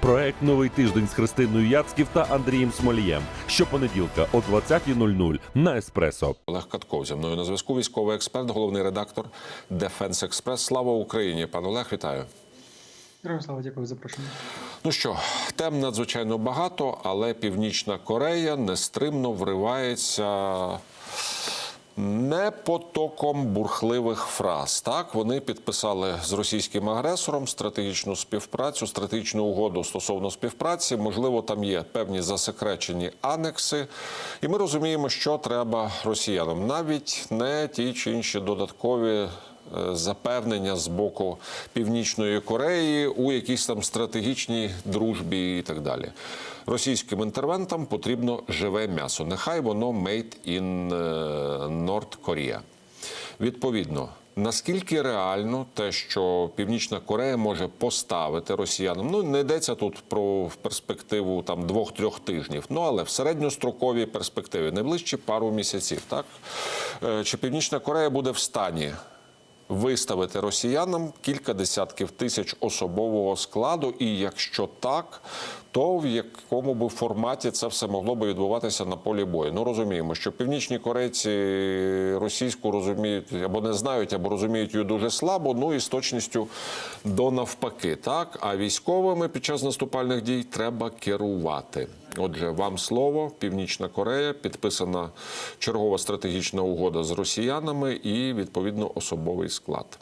Проект Новий тиждень з Христиною Яцьків та Андрієм Смолієм. Щопонеділка о 20.00 на Еспресо. Олег Катков зі мною на зв'язку. Військовий експерт, головний редактор Дефенс Експрес. Слава Україні! Пан Олег, вітаю. Героям слава, дякую за запрошення. Ну що, тем надзвичайно багато, але Північна Корея нестримно вривається не потоком бурхливих фраз. Так вони підписали з російським агресором стратегічну співпрацю, стратегічну угоду стосовно співпраці. Можливо, там є певні засекречені анекси, і ми розуміємо, що треба росіянам, навіть не ті чи інші додаткові запевнення з боку Північної Кореї у якійсь там стратегічній дружбі і так далі. Російським інтервентам потрібно живе м'ясо. Нехай воно made in е, North Korea. Відповідно, наскільки реально те, що Північна Корея може поставити росіянам, ну не йдеться тут про в перспективу там двох-трьох тижнів, ну але в середньостроковій перспективі, найближчі пару місяців, так Е, чи Північна Корея буде в стані виставити росіянам кілька десятків тисяч особового складу, і якщо так, то в якому би форматі це все могло би відбуватися на полі бою? Ну розуміємо, що північні корейці російську розуміють або не знають, або розуміють її дуже слабо. Ну і з точністю до навпаки, так а військовими під час наступальних дій треба керувати. Отже, вам слово, Північна Корея, підписана чергова стратегічна угода з росіянами і відповідно особовий склад.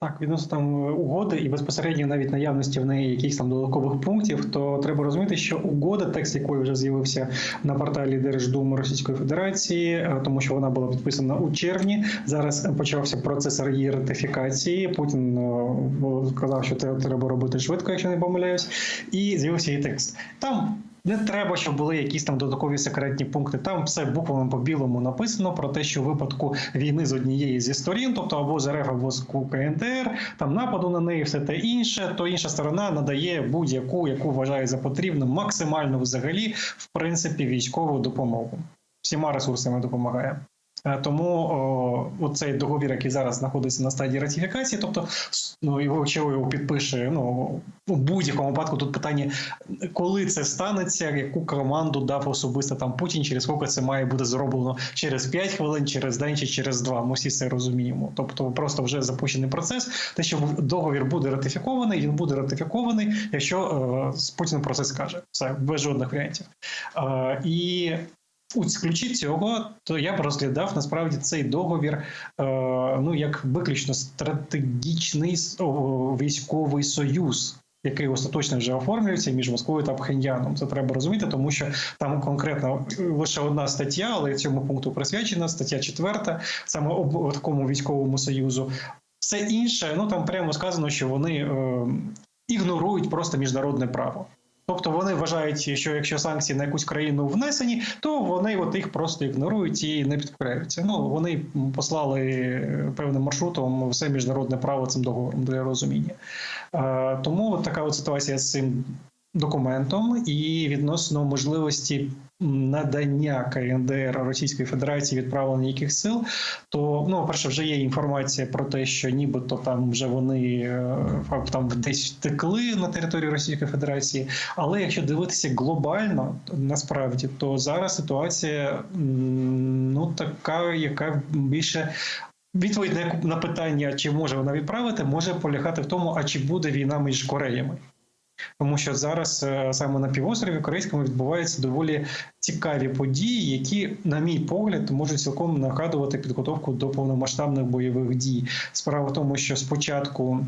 Так, відносно там е, угоди і безпосередньо навіть наявності в неї якихось там додаткових пунктів, то треба розуміти, що угода, текст якої вже з'явився на порталі Держдуми Російської Федерації, е, тому що вона була підписана у червні. Зараз почався процес її ратифікації. Путін е, сказав, що це треба робити швидко, якщо не помиляюсь, і з'явився її текст. Там не треба, щоб були якісь там додаткові секретні пункти. Там все буквами по білому написано про те, що в випадку війни з однієї зі сторін, тобто або з РФ, або з КНДР, там нападу на неї, все те інше, то інша сторона надає будь-яку, яку вважає за потрібну, максимальну взагалі, в принципі, військову допомогу. Всіма ресурсами допомагає. Е, Тому цей договір, який зараз знаходиться на стадії ратифікації, тобто ну його його підпише, ну у будь-якому випадку тут питання, коли це станеться, яку команду дав особисто там Путін, через скільки це має бути зроблено через 5 хвилин, через день чи через два. Ми всі це розуміємо. Тобто, просто вже запущений процес. Те, що договір буде ратифікований, він буде ратифікований, якщо е, Путін про це скаже. Все без жодних варіантів. Е, і у ключі цього, то я б розглядав насправді цей договір е, ну як виключно стратегічний військовий союз. Який остаточно вже оформлюється між Москвою та Пхеньяном. Це треба розуміти, тому що там конкретно лише одна стаття, але цьому пункту присвячена стаття 4, саме об такому військовому союзу. Все інше, ну там прямо сказано, що вони е, ігнорують просто міжнародне право. Тобто вони вважають, що якщо санкції на якусь країну внесені, то вони от їх просто ігнорують і не підкоряються. Ну вони послали певним маршрутом все міжнародне право цим договором для розуміння. Е, тому така от ситуація з цим документом і відносно можливості надання КНДР Російської Федерації відправлення яких сил, то ну перше вже є інформація про те, що нібито там вже вони е, там десь втекли на територію Російської Федерації. Але якщо дивитися глобально, насправді то зараз ситуація ну така, яка більше. Відповідь на на питання, чи може вона відправити, може полягати в тому, а чи буде війна між Кореями. Тому що зараз е, саме на півострові корейському відбуваються доволі цікаві події, які, на мій погляд, можуть цілком нагадувати підготовку до повномасштабних бойових дій. Справа в тому, що спочатку.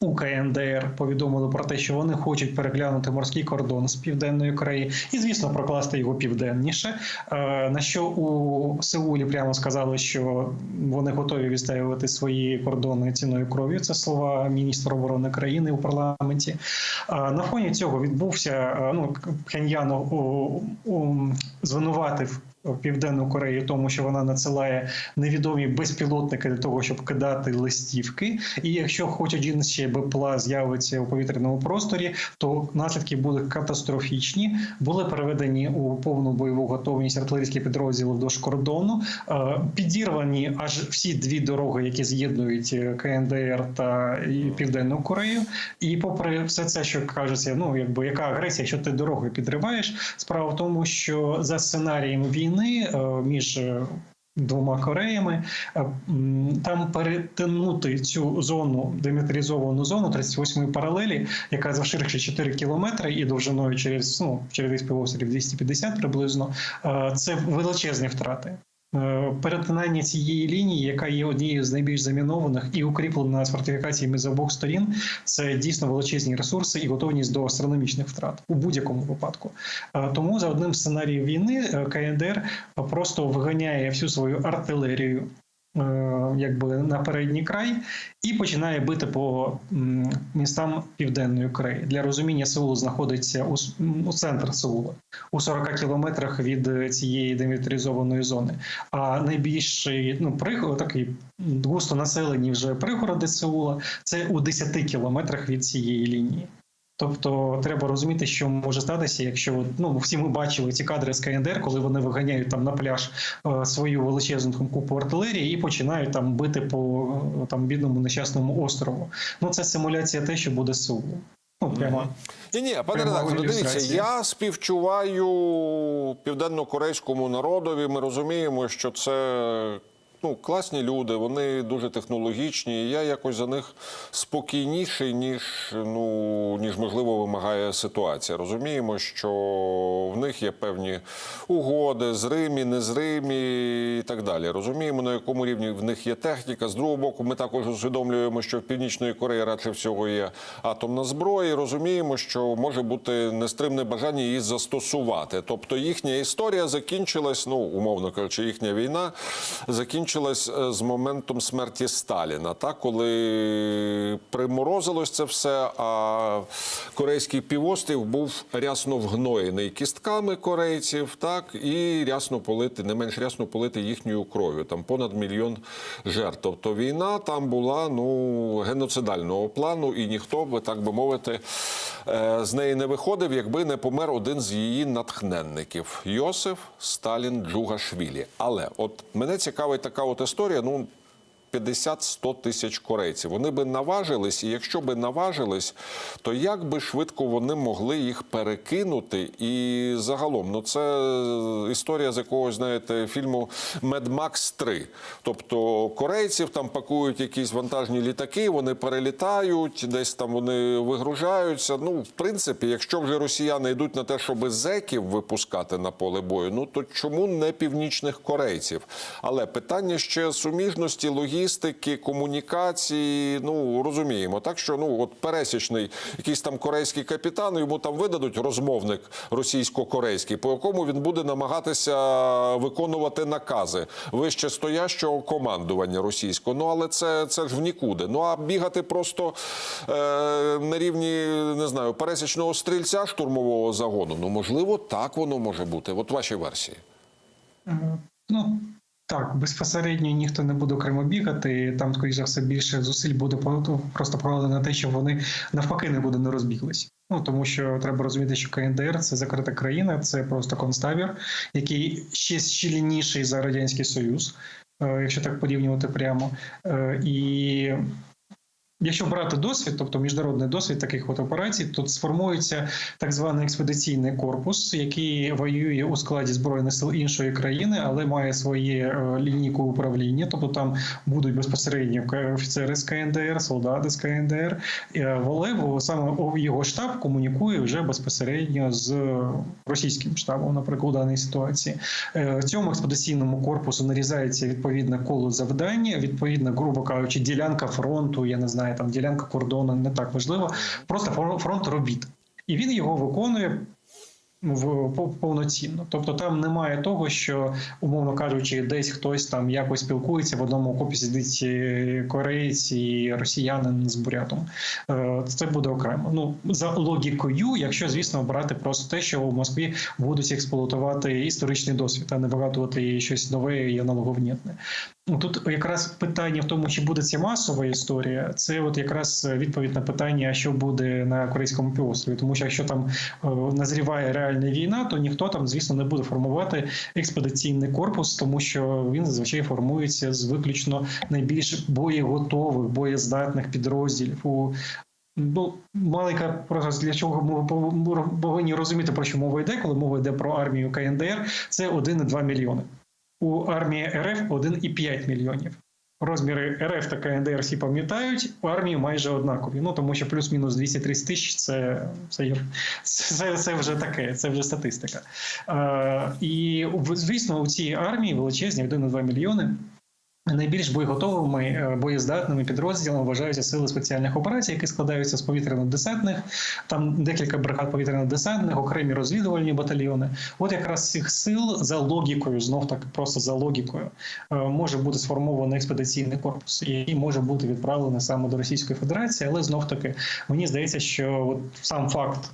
У КНДР повідомили про те, що вони хочуть переглянути морський кордон з південної Кореї, і звісно прокласти його південніше. Е, на що у Сеулі прямо сказали, що вони готові відстоювати свої кордони ціною кров'ю. Це слова міністра оборони країни у парламенті. Е, на фоні цього відбувся ну Пхеньян звинуватив Південну Корею, тому що вона надсилає невідомі безпілотники для того, щоб кидати листівки. І якщо хоч один ще БПЛА з'явиться у повітряному просторі, то наслідки будуть катастрофічні. Були переведені у повну бойову готовність артилерійські підрозділи вдовж кордону. Е, Підірвані аж всі дві дороги, які з'єднують е, КНДР та Південну Корею. І попри все це, що кажеться, ну якби яка агресія, що ти дороги підриваєш, справа в тому, що за сценарієм війни е, між е, двома Кореями е, там перетинути цю зону демілітаризовану зону 38-ї паралелі, яка завширши 4 кілометри і довжиною через ну через півострів 250 приблизно. Це величезні втрати. Е, Перетинання цієї лінії, яка є однією з найбільш замінованих і укріплена з фортифікаціями з обох сторін, це дійсно величезні ресурси і готовність до астрономічних втрат у будь-якому випадку. Е, Тому за одним сценарієм війни е, КНДР просто виганяє всю свою артилерію. Е, Якби на передній край і починає бити по містам південної Кореї. Для розуміння Сеул знаходиться у, у центр Сеула у 40 кілометрах від е, цієї демілітаризованої зони. А найбільший ну приг... такий густо населені вже пригороди Сеула це у 10 кілометрах від цієї лінії. Тобто треба розуміти, що може статися, якщо ну всі ми бачили ці кадри з КНДР, коли вони виганяють там на пляж е, свою величезну купу артилерії і починають там бити по е, там бідному нещасному острову. Ну це симуляція те, що буде Сеулом. Ну прямо Ні, ні, пане Пряма редакторе, дивіться, я співчуваю південно-корейському народові. Ми розуміємо, що це ну, класні люди, вони дуже технологічні. і Я якось за них спокійніший, ніж ну ніж можливо вимагає ситуація. Розуміємо, що в них є певні угоди, зримі, незримі і так далі. Розуміємо, на якому рівні в них є техніка. З другого боку, ми також усвідомлюємо, що в Північної Кореї радше всього є атомна зброя. і Розуміємо, що може бути нестримне бажання її застосувати. Тобто їхня історія закінчилась, ну умовно кажучи, їхня війна закінчилась е, з моментом смерті Сталіна, так коли приморозилось це все. А корейський півострів був рясно вгноєний кістками корейців, так і рясно полити, не менш рясно полити їхньою кров'ю. Там понад мільйон жертв. Тобто війна там була ну геноцидального плану, і ніхто би так би мовити з неї не виходив, якби не помер один з її натхненників Йосиф Сталін Джугашвілі. Але от мене цікавить така от історія. Ну 50-100 тисяч корейців. Вони би наважились, і якщо би наважились, то як би швидко вони могли їх перекинути? І загалом, ну це історія з якогось, знаєте, фільму Mad Max 3. Тобто корейців там пакують якісь вантажні літаки, вони перелітають, десь там вони вигружаються. Ну, в принципі, якщо вже росіяни йдуть на те, щоб зеків випускати на поле бою, ну то чому не північних корейців? Але питання ще суміжності, логістики, комунікації. Ну розуміємо, так що ну от пересічний якийсь там корейський капітан, йому там видадуть розмовник російсько-корейський, по якому він буде намагатися виконувати накази вище стоящого командування російського. Ну але це, це ж в нікуди. Ну а бігати просто е, на рівні не знаю пересічного стрільця штурмового загону. Ну можливо, так воно може бути. От ваші версії. Ну так, безпосередньо ніхто не буде окремо бігати. Там, скоріш за все, більше зусиль буде по- просто покладено на те, щоб вони навпаки не буде не розбіглись. Ну тому що треба розуміти, що КНДР це закрита країна, це просто концтабір, який ще щільніший за радянський союз, е, якщо так порівнювати прямо. Е, І Якщо брати досвід, тобто міжнародний досвід таких от операцій, то сформується так званий експедиційний корпус, який воює у складі збройних сил іншої країни, але має своє е, лінійку управління. Тобто там будуть безпосередньо офіцери з КНДР, солдати з КНДР. Е, Волев саме його штаб комунікує вже безпосередньо з російським штабом, наприклад, у даній ситуації. Е, Цьому експедиційному корпусу нарізається відповідне коло завдання, відповідно, грубо кажучи, ділянка фронту, я не знаю, там ділянка кордону, не так важливо. Просто фронт робіт. І він його виконує в повноцінно. Тобто там немає того, що, умовно кажучи, десь хтось там якось спілкується в одному окопі сидить е, кореєць і росіянин з бурятом. Е, Це буде окремо. Ну за логікою, якщо звісно брати просто те, що в Москві будуть експлуатувати історичний досвід, а не вигадувати щось нове і аналоговнітне. Ну, Тут якраз питання в тому, чи буде ця масова історія, це от якраз відповідь на питання, що буде на корейському півострові. Тому що якщо там е, назріває реальна війна, то ніхто там, звісно, не буде формувати експедиційний корпус, тому що він зазвичай формується з виключно найбільш боєготових, боєздатних підрозділів. У Ну, маленька просто для чого ми пов- повинні розуміти, про що мова йде, коли мова йде про армію КНДР, це 1,2 мільйони. У армії РФ 1,5 мільйонів. Розміри РФ та КНДР всі пам'ятають, у армії майже однакові. Ну тому що плюс-мінус 230 тисяч це, це, це, це вже таке, це вже статистика. Е, і звісно, у цій армії величезні 1,2 мільйони. Найбільш боєготовими е, боєздатними підрозділами вважаються сили спеціальних операцій, які складаються з повітряно-десантних, там декілька бригад повітряно-десантних, окремі розвідувальні батальйони. От якраз цих сил за логікою, знов так просто за логікою, е, може бути сформований експедиційний корпус, який може бути відправлений саме до Російської Федерації, але знов таки мені здається, що от сам факт.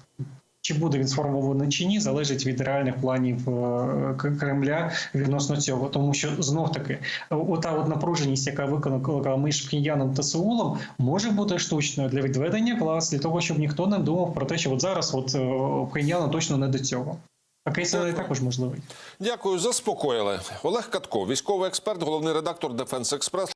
Чи буде він сформований чи ні, залежить від реальних планів е, Кремля відносно цього, тому що знов таки ота от напруженість, яка викликала між Пхеньяном та Сеулом, може бути штучною для відведення клас, для того, щоб ніхто не думав про те, що от зараз от е, Пхеньяну точно не до цього. Такий сценарій також можливий. Дякую, заспокоїли. Олег Катко, військовий експерт, головний редактор Дефенс Експрес.